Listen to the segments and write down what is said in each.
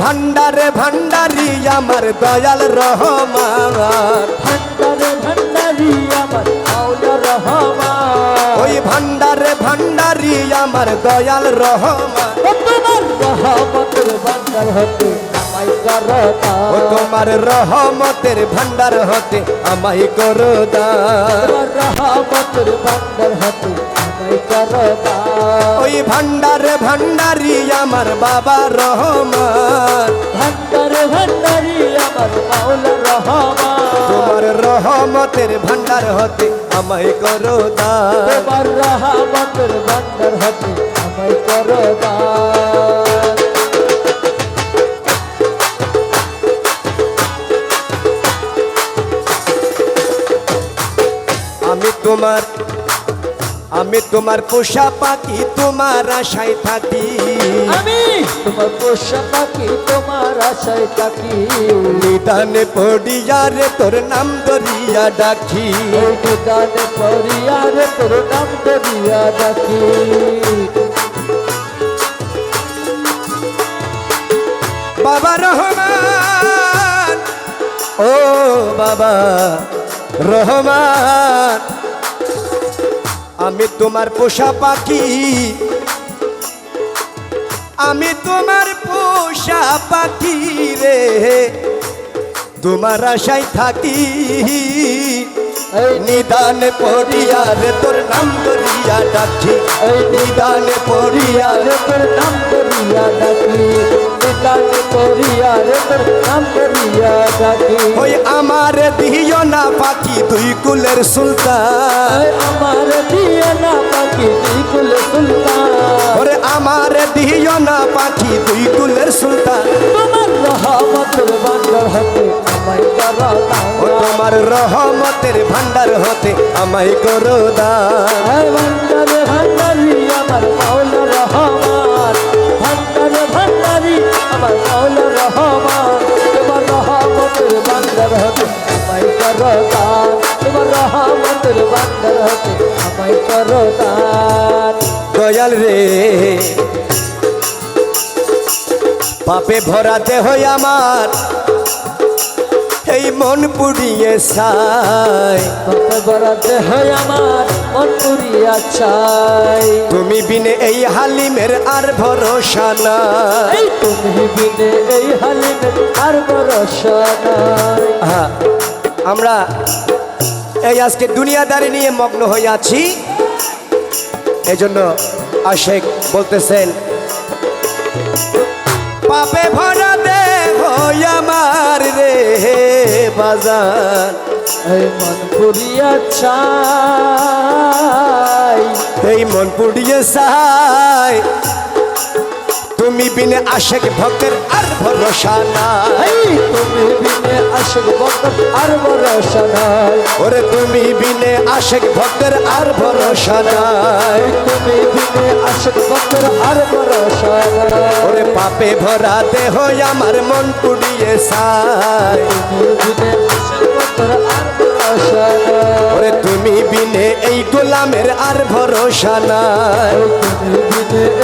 ভান্ডারে ভান্ডারি আমার দয়াল রহমান। ভান্ডারে ভান্ডারি আমার রহমান। ওই ভান্ডারে ভান্ডারি আমার দয়াল রহমান। তোমার রহমতের ভান্ডার হতে আমায় করতা ও তোমার রহমতের ভান্ডার হতে আমায় করো রহমতের ভান্ডার হতে আমায় করতা ওই ভান্ডারে ভান্ডারি আমার বাবা রহমান। ভান্ডারে ভান্ডারি আমার মাওলা রহমান। তোমার রহমতের ভান্ডার হতে আমায় করো তোমার রহমতের ভান্ডার হতে আমায় করতা আমি তোমার আমি তোমার পোষা পাখি তোমার আশায় থাকি। আমি তোমার পোষা পাখি তোমার আশায় থাকি। নিদানে পড়িয়া রে তোর নাম দরিয়া ডাকি। নিদানে পরিয়ার তোর নাম করিয়া ডাকি। বাবা রহমান ও বাবা রহমান, আমি তোমার পোষা পাখি। আমি তোমার পোষা পাখি রে, তোমার আশায় থাকি। নিদানে পড়িয়া রে, তোর নাম করিয়া ডাকি। নিদানে পড়িয়া রে, তোর নাম করিয়া ডাকি। নিদানে পরিয়ার তোর নাম করিয়া ডাকি। পাখি দুই কুলের সুলতান। আমার দিয়না পাখি কুলের সুলতান। ওরে আমার দিও না পাখি দুই কুলের সুলতান। তোমার রহমতের ভান্ডার হতে আমায় করো ও তোমার রহমতের ভান্ডার হতে আমায় করো দান আমায় দয়াল রে। পাপে ভরা দেহ আমার এই মন পুড়িয়ে সাই কত বরাতে হয় আমার মন পুরিয়া চাই তুমি বিনে এই হালিমের আর ভরসা নাই। তুমি বিনে এই হালিমে আর ভরসা নাই। আমরা এই আজকে দুনিয়াদারি নিয়ে মগ্ন হয়ে আছি। এই জন্য আশেক বলতেছেন পাপে ভরা দে আমার রে বাজার এই মন পুরিয়া চাই। এই মন পুড়িয়ে সাই তুমি বিনে আশেক ভক্তের আর ভরসা নাই। তুমি বিনে আশক বকর আর ভরসা নাই। ওরে তুমি বিনে আশেক ভক্তের আর ভরসা নাই। তুমি বিনে আশক ভক্তের আর ভরসা নাই। ওরে পাপে ভরা দেহ আমার মন পুড়িয়ে সাই তুমি বিনে আশেক ভক্তের আর বিনে এই গোলামের আর ভরসা নাই।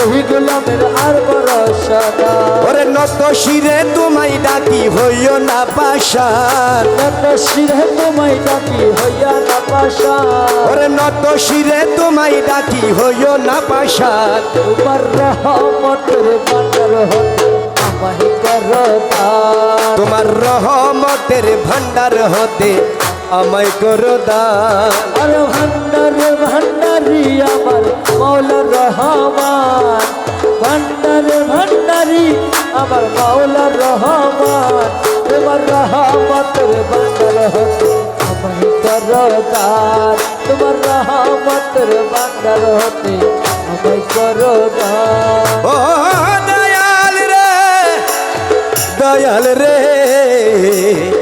এই গোলামের আর ভরসা ওরে নত শিরে তোমায় ডাকি হইও না পাশান নত শিরে তোমায় ডাকি হইয়া না পাশা। ওরে নত শিরে তোমায় ডাকি হইও না পাশান তোমার রহমতের বান্ডার হতে আমায় তোমার রহমতের ভান্ডার হতে আমায় করো দান। আর ভান্ডার ভান্ডারি আমার মৌলা রহমান। ভান্ডার ভান্ডারি আমার মৌলা রহমান। তোমার রহমতের ভান্ডার হতে আমায় করো দান। তোমার রহমতের ভান্ডার হতে আমায় করো দান। ও দয়াল রে দয়াল রে।